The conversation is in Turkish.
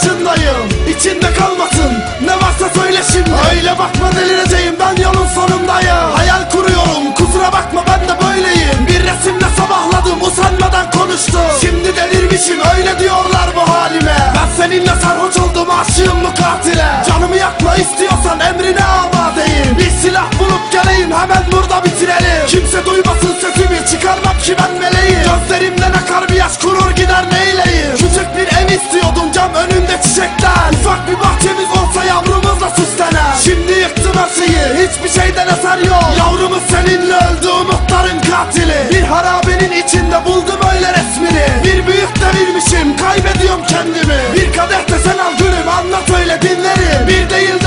başındayım İçinde kalmasın. Ne varsa söyle şimdi. Öyle bakma delireceğim. Ben yolun sonundayım. Hayal kuruyorum. Kusura bakma ben de böyleyim. Bir resimle sabahladım. Usanmadan konuştum. Şimdi delirmişim. Öyle diyorlar bu halime. Ben seninle sarhoş oldum. Aşığım bu katile. Canımı yakma istiyorsan emrine amadeyim Bir silah bulup geleyim. Hemen burada bitirelim. Kimse duymasın sesimi. Çıkarmam ki ben meleğim. Gözlerimden akar bir yaş kurur gider neyleyim şeyden eser yok Yavrumuz seninle öldü umutların katili. Bir harabenin içinde buldum öyle resmini. Bir büyük devirmişim kaybediyorum kendimi. Bir kadeh desen al gülüm anlat öyle dinlerim Bir değil